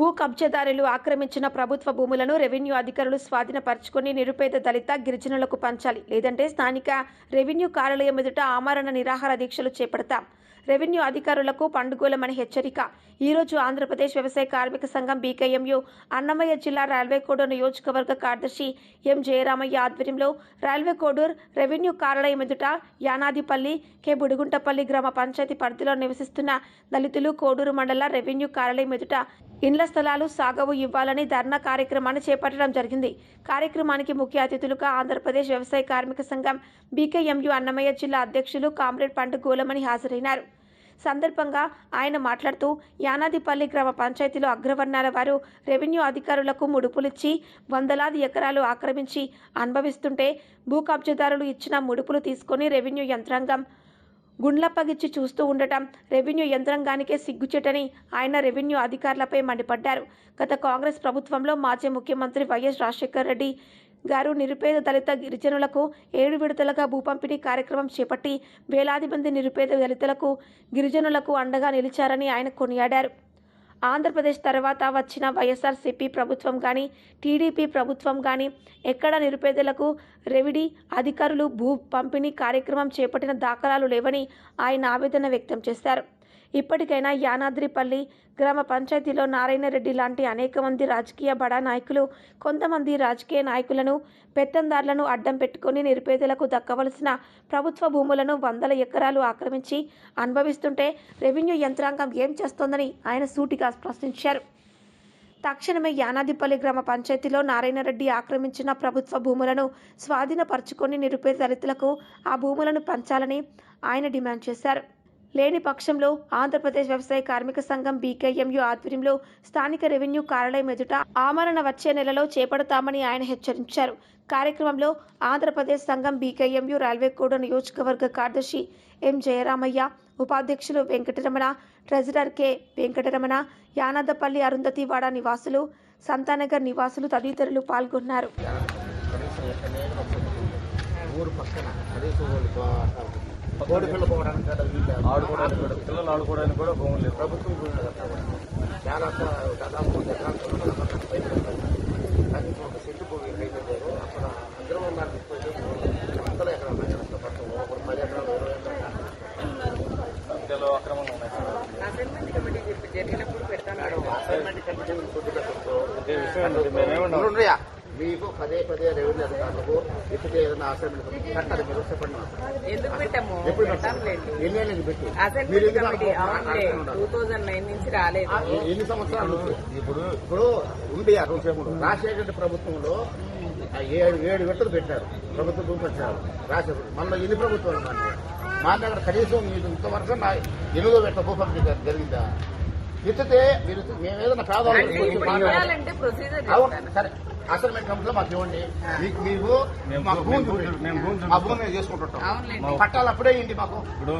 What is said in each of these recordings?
భూ కబ్జాదారులు ఆక్రమించిన ప్రభుత్వ భూములను రెవెన్యూ అధికారులు స్వాధీనపరచుకొని నిరుపేద దళిత గిరిజనులకు పంచాలి. లేదంటే స్థానిక రెవెన్యూ కార్యాలయం ఎదుట ఆమరణ నిరాహార దీక్షలు చేపడతాం. రెవెన్యూ అధికారులకు పండుగోలమని హెచ్చరిక. ఈరోజు ఆంధ్రప్రదేశ్ వ్యవసాయ కార్మిక సంఘం బీకేఎంయు అన్నమయ్య జిల్లా రైల్వే కోడూరు నియోజకవర్గ కార్యదర్శి ఎం జయరామయ్య ఆధ్వర్యంలో రైల్వే కోడూరు రెవెన్యూ కార్యాలయం ఎదుట యానాదిపల్లి కె బుడిగుంటపల్లి గ్రామ పంచాయతీ పరిధిలో నివసిస్తున్న దళితులు కోడూరు మండల రెవెన్యూ కార్యాలయం ఎదుట ఇండ్ల స్థలాలు సాగవు ఇవ్వాలని ధర్నా కార్యక్రమాన్ని చేపట్టడం జరిగింది. కార్యక్రమానికి ముఖ్య అతిథులుగా ఆంధ్రప్రదేశ్ వ్యవసాయ కార్మిక సంఘం బీకేఎంయు అన్నమయ్య జిల్లా అధ్యక్షులు కామ్రేడ్ పండు గోలమని హాజరైనారు. సందర్భంగా ఆయన మాట్లాడుతూ యానాదిపల్లి గ్రామ పంచాయతీలో అగ్రవర్ణాల వారు రెవెన్యూ అధికారులకు ముడుపులిచ్చి వందలాది ఎకరాలు ఆక్రమించి అనుభవిస్తుంటే భూ కబ్జాదారులు ఇచ్చిన ముడుపులు తీసుకొని రెవెన్యూ యంత్రాంగం గుండ్లప్పగిచ్చి చూస్తూ ఉండటం రెవెన్యూ యంత్రాంగానికే సిగ్గుచెటని ఆయన రెవెన్యూ అధికారులపై మండిపడ్డారు. గత కాంగ్రెస్ ప్రభుత్వంలో మాజీ ముఖ్యమంత్రి వైఎస్ రాజశేఖర్ రెడ్డి గారు నిరుపేద దళిత గిరిజనులకు ఏడు విడతలుగా భూపంపిణీ కార్యక్రమం చేపట్టి వేలాది మంది నిరుపేద దళితులకు గిరిజనులకు అండగా నిలిచారని ఆయన కొనియాడారు. ఆంధ్రప్రదేశ్ తర్వాత వచ్చిన వైఎస్ఆర్సీపీ ప్రభుత్వం కానీ టీడీపీ ప్రభుత్వం కానీ ఎక్కడ నిరుపేదలకు రెవిడీ అధికారులు భూ పంపిణీ కార్యక్రమం చేపట్టిన దాఖలాలు లేవని ఆయన ఆవేదన వ్యక్తం చేశారు. ఇప్పటికైనా యానాద్రిపల్లి గ్రామ పంచాయతీలో నారాయణరెడ్డి లాంటి అనేక మంది రాజకీయ బడా నాయకులు కొంతమంది రాజకీయ నాయకులను పెత్తందారులను అడ్డం పెట్టుకొని నిరుపేదలకు దక్కవలసిన ప్రభుత్వ భూములను వందల ఎకరాలు ఆక్రమించి అనుభవిస్తుంటే రెవెన్యూ యంత్రాంగం ఏం చేస్తోందని ఆయన సూటిగా ప్రశ్నించారు. తక్షణమే యానాదిపల్లి గ్రామ పంచాయతీలో నారాయణరెడ్డి ఆక్రమించిన ప్రభుత్వ భూములను స్వాధీనపరచుకొని నిరుపేద దళితులకు ఆ భూములను పంచాలని ఆయన డిమాండ్ చేశారు. లేని పక్షంలో ఆంధ్రప్రదేశ్ వ్యవసాయ కార్మిక సంఘం బీకేఎంయు ఆధ్వర్యంలో స్థానిక రెవెన్యూ కార్యాలయం ఎదుట ఆమరణ వచ్చే నెలలో చేపడతామని ఆయన హెచ్చరించారు. కార్యక్రమంలో ఆంధ్రప్రదేశ్ సంఘం బీకేఎంయు రైల్వే కోడ నియోజకవర్గ కార్యదర్శి ఎం జయరామయ్య ఉపాధ్యక్షులు వెంకటరమణ ట్రెజరర్ కె వెంకటరమణ యానాదపల్లి అరుంధతివాడ నివాసులు సంతానగర్ నివాసులు తదితరులు పాల్గొన్నారు. ఊరు పక్కన కనీసం వాళ్ళు కోడి పిల్ల పోవడానికి లేదు. ఆడుకోవడానికి కూడా పిల్లలు ఆడుకోవడానికి కూడా భూములు లేవు ప్రభుత్వం. చాలా దాదాపు. కనీసం ఒక సెంటు భూమి రైతులు అక్కడ అందరూ ఉన్నారు వందల ఎకరాలు ఒక పది ఎకరాలు ఇరవై ఎకరాలు అక్రమంగా ఉన్నాయి పెడతాను అసైన్మెంట్ కమిటీ కొద్ది పెట్టచ్చు మీకు పదే పదే రెవెన్యూ అధికారులకు ఎప్పుడు ఏదైనా కమిటీ కట్టాలి మీరు చెప్పండి. ఎందుకు పెట్టాము? ఎన్నేళ్ళకి పెట్టి? టూ థౌజండ్ నైన్ నుంచి రాలేదు. ఎన్ని సంవత్సరాలు? ఇప్పుడు ఇప్పుడు ఉంది ఆ రోజు రాజశేఖర రెడ్డి ప్రభుత్వంలో ఆ ఏడు ఏడు విడతలు పెట్టారు. ప్రభుత్వ పెట్టారు. రాజశేఖర మన ఎన్ని ప్రభుత్వాలు మాకు మా దగ్గర కనీసం మీరు ఇంతవరకు నా ఎనిమిదో విడత భూపంపీ జరిగిందా? ఎత్తితే మీరు మేము ఏదైనా పేదవాళ్ళు ఇప్పుడు సరే. అసైన్మెంట్ కంపెనీలో మాకు ఇవ్వండి. మీకు మీకు మేము మా భూమి. మేము భూమి మేము చేసుకుంటుంటాం. పట్టాలు అప్పుడే ఇండి మాకు. ఇప్పుడు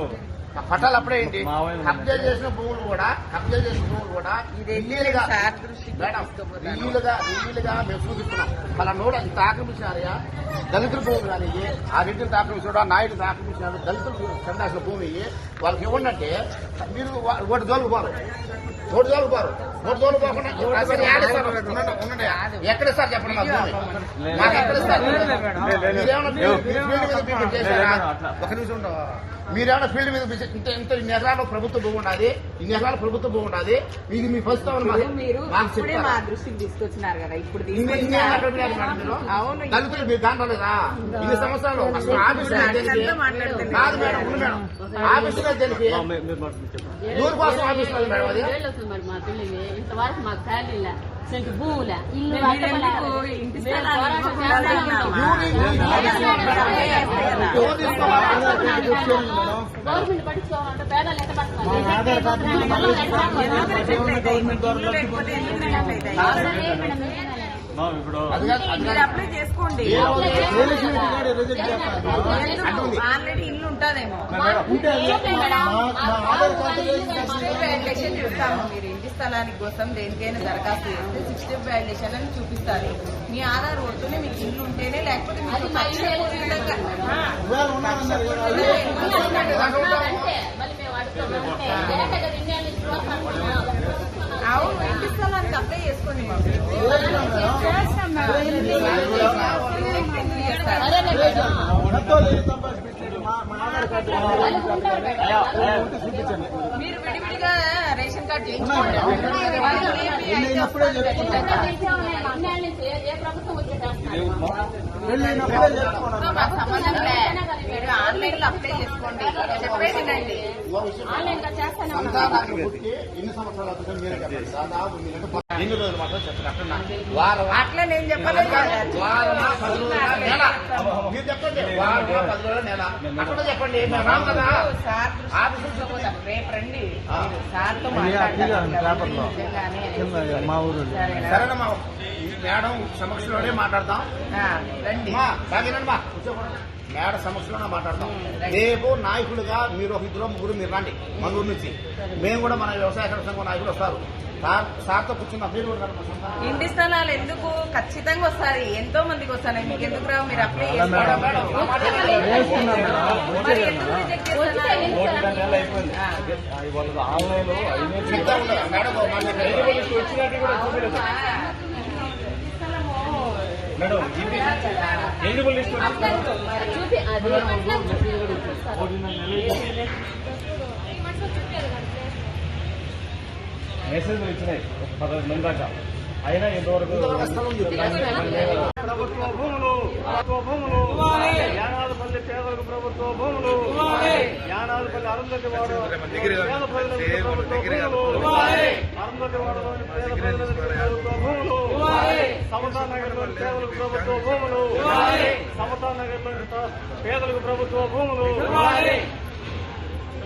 పట్టాలు అప్పుడే ఏంటి? వాళ్ళు కబ్జా చేసిన భూములు కూడా కబ్జా చేసిన భూములు కూడా సార్ మేడం తీసుకుపోతాను. ఇల్లుగా ఇల్లుగా మేము చూపిస్తున్నాం. అలా నోడు అది తాకమిచ్చినారయ్యా దళితుల భూమి కానీ. ఆ రెడ్డిని తాకమిచ్చినాడు ఆ నాయుడు తాకమిచ్చినాడు దళితులు చందాసిన భూమి. వాళ్ళకి ఇవ్వండి అంటే మీరు ఒకటి జోలుకు పోరు. ఒకటి జోలుకు పోరు. ఒకటి జోలుకు పోకుండా. ఎక్కడ ఇస్తారు చెప్పండి మా భూమి? మాకు ఎక్కడ అట్లా. ఒక నిమిషం ఉండవా? మీరేమన్నా ఫీల్డ్ మీద ఇంత ఇంత ఇన్ని ఎకరాలు ప్రభుత్వ భూమి ఉండాలి ఇన్ని ఎకరాలు ప్రభుత్వ భూమి ఉండాలి ఇది మీ ఫస్ట్ మీరు ఇప్పుడే మా? దృష్టికి తీసుకొచ్చినారు కదా ఇప్పుడు మీరు? అవును. దళితులు మీరు దాంట్లో లేదా? ఇన్ని సంవత్సరాలు ఆఫీస్. కాదు మేడం ఉంది మేడం. ఆఫీస్ దూర కోసం ఆఫీస్ మేడం అది? ఇంతవరకు మాకు సెంటు భూముల? ఇల్లు ఇంటి స్థలాలు గవర్నమెంట్ పట్టించుకోవాలంటే పేదలు ఎంత పడుతున్నారు? ఇప్పుడు. అప్లై చేసుకోండి? ఆల్రెడీ ఇల్లు ఉంటుందేమో. చూస్తాము మీరు. ఇంటి స్థలానికి కోసం దేనికైనా దరఖాస్తు చేస్తే సిక్స్టీ వ్యాలిడేషన్ అని చూపిస్తారు. మీ ఆధార్ ఓటునే మీకు ఇల్లు ఉంటేనే లేకపోతే అవును అప్లై చేసుకోండి మీరు. విడివిడిగా రేషన్ కార్డు చేయించుకోండి. ఏ ప్రభుత్వం వచ్చేటప్పుడు ఆన్లైన్లో అప్లై చేసుకోండి ఆన్లైన్ చేస్తాను అట్లా వారం అట్లా నేను చెప్పలేదు చెప్పండి సార్? రేపు రండి సార్తో నిజంగానే మా ఊరు సరేనా? సరేనమ్మా మేడం సమక్షంలోనే మాట్లాడదాం ఆ, రండి. మేడ సమస్యలోనే మాట్లాడదాం రేపు నాయకులుగా మీరు ఒక ఇద్దరు ముగ్గురు మీరు రండి మన ఊరు నుంచి. మేము కూడా మన వ్యవసాయ సంఘం నాయకులు వస్తారు. సార్ సార్తో కూర్చున్నాం మీరు. ఇంటి స్థలాలు ఎందుకు? ఖచ్చితంగా వస్తాయి ఎంతో మందికి వస్తాయి మీకు ఎందుకు రావు? మీరు అప్లై చేసుకోవడం మెసేజ్ ఇచ్చినాయి ఒక పదహైదు మంది దాకా. అయినా ఇంతవరకు. ప్రభుత్వ భూములు ప్రభుత్వ భూములు. యానాదిపల్లి పేదలకు ప్రభుత్వ భూములు. యానాదిపల్లి అరుంధతి వాడు పేద ప్రజలకు ప్రభుత్వ భూములు. అరుంధతి వాడలోని పేద ప్రజలకు ప్రభుత్వ భూములు సమతా నగర్లోని పేదలకు ప్రభుత్వ భూములు. సమతా నగర్లోని పేదలకు ప్రభుత్వ భూములు.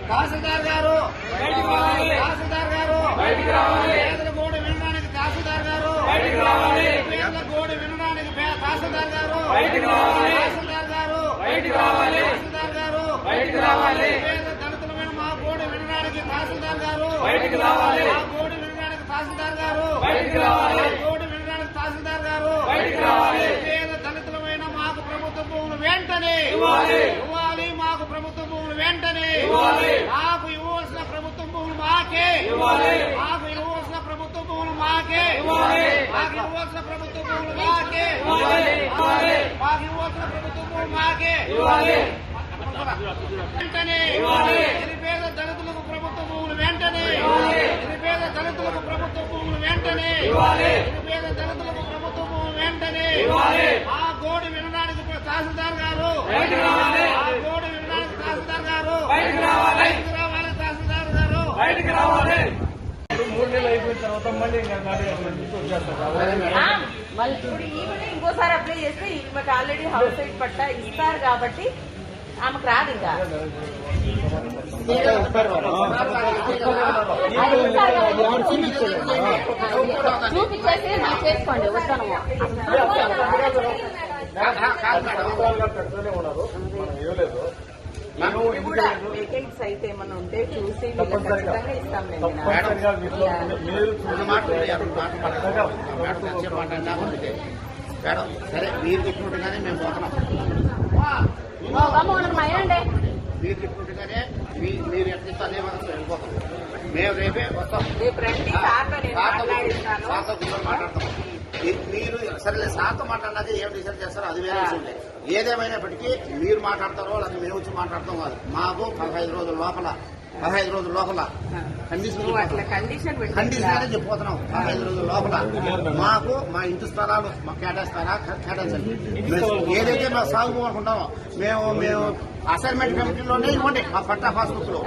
తహసీల్దార్ గారు. తహసీల్దార్ గారు. పేదల గోడు వినడానికి తహసీల్దార్ గారు. పేదల గోడు వినడానికి తహసీల్దార్ గారు. తహసీల్దార్ గారు. తహసీల్దార్ గారు. పేద దళితులమైన మా గోడు వినడానికి తహసీల్దార్ గారు మా గోడు వినడానికి తహసీల్దార్ గారు మా గోడు వినడానికి తహసీల్దార్ గారు పేద దళితులమైన మాకు ప్రభుత్వ భూములు వెంటనే ఇవ్వాలి. మాకు ప్రభుత్వ భూములు వెంటనే. మాకు ఇవ్వాల్సిన ప్రభుత్వ భూములు మాకే. మాకు ఇవ్వాల్సిన ప్రభుత్వ భూములు మాకే. మాకు ఇవ్వాల్సిన ప్రభుత్వ భూములు మాకే. మాకు ఇవ్వాల్సిన ప్రభుత్వ భూములు మాకే. వెంటనే. నిరుపేద దళితులకు ప్రభుత్వ భూములు వెంటనే. నిరుపేద దళితులకు ప్రభుత్వ భూములు వెంటనే. నిరుపేద దళితులకు ప్రభుత్వ భూములు వెంటనే. తహసీల్దార్ గారు ఆ వినడానికి తహసీల్దార్ గారు బయటకు రావాలి తహసీల్దార్ గారు మూడు నెలలు అయిపోయిన తర్వాత మళ్ళీ ఇంకా నాటి వచ్చేస్తారు కాబట్టి ఆ, మళ్ళీ ఇప్పుడు ఈమెనే ఇంకోసారి అప్లై చేస్తే ఈమెకు ఆల్రెడీ హౌస్ సైడ్ పట్టా ఇస్తారు కాబట్టి ఆమెకు రాదు ఇంకా చూపించేసి చేసుకోండి వస్తాను ఉన్నారు మనం ఇవ్వలేదు కూడా వేకెంట్స్ అయితే ఏమన్నా ఉంటే చూసి ఖచ్చితంగా ఇస్తాం మేడం సరే మీరు చెప్పినట్టుగానే మేము పోతున్నాం మీరు చెప్పినట్టుగానే మీరు ఎట్లా ఇస్తే అదే మనం వెళ్ళిపోతాం మేము రేపే వస్తాం రేపు రండి మాట్లాడతాం. మీరు సరేలే సార్తో మాట్లాడినాక ఏం డిసైడ్ చేస్తారో అది వేరే విషయం. ఏదేమైనప్పటికీ మీరు మాట్లాడతారో లేదా మేము వచ్చి మాట్లాడతాం కాదు. మాకు పదహైదు రోజుల లోపల పదహైదు రోజుల లోపల కండిషన్ కండిషన్ అనేది చెప్పిపోతున్నాం పదహైదు రోజుల లోపల మాకు మా ఇంటి స్థలాలు మాకు కేటాయిస్తారా? కేటాయించండి. ఏదైతే మేము సాగు అనుకుంటామో మేము మేము అసైన్మెంట్ కమిటీలోనే ఇవ్వండి మా పట్టా పాస్బుక్లో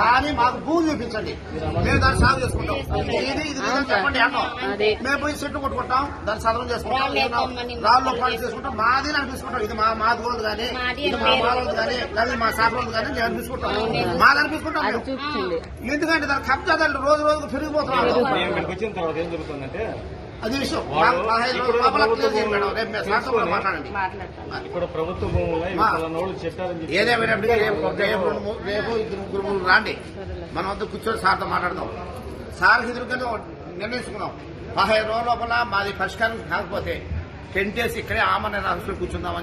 కానీ మాకు భూమి చూపించండి. మేము దాన్ని సాగు చేసుకుంటాం. ఇది చెప్పండి అన్నాం మేము పోయి చెట్టు కొట్టుకుంటాం దాన్ని సదనం చేసుకుంటాం. రాళ్ళు పాలు చేసుకుంటాం మాది అనిపించుకుంటాం ఇది మా మా గోల్డ్ కానీ ఇది మా మాలోది కానీ లేదా మా సాఫ్రోది కానీ మేము అనిపించుకుంటాం మాది అనిపించుకుంటాం ఎందుకంటే దాని కబ్జాదారులు రోజు రోజుకు పెరిగిపోతున్నారు అది విషయం ఇప్పుడు ప్రభుత్వ. రేపు ఏదేమైనప్పటికీ రేపు ఇద్దరు ముగ్గురు మూడు రాండి. మనం వద్ద కూర్చొని సార్తో మాట్లాడదాం. సార్కి ఎదురుగానే నిర్ణయించుకున్నాం. పదహైదు రోజుల లోపల మాది పరిష్కారం కాకపోతే టెంట్ వేసి ఇక్కడే ఆమరణ రాసుకుని కూర్చుందామని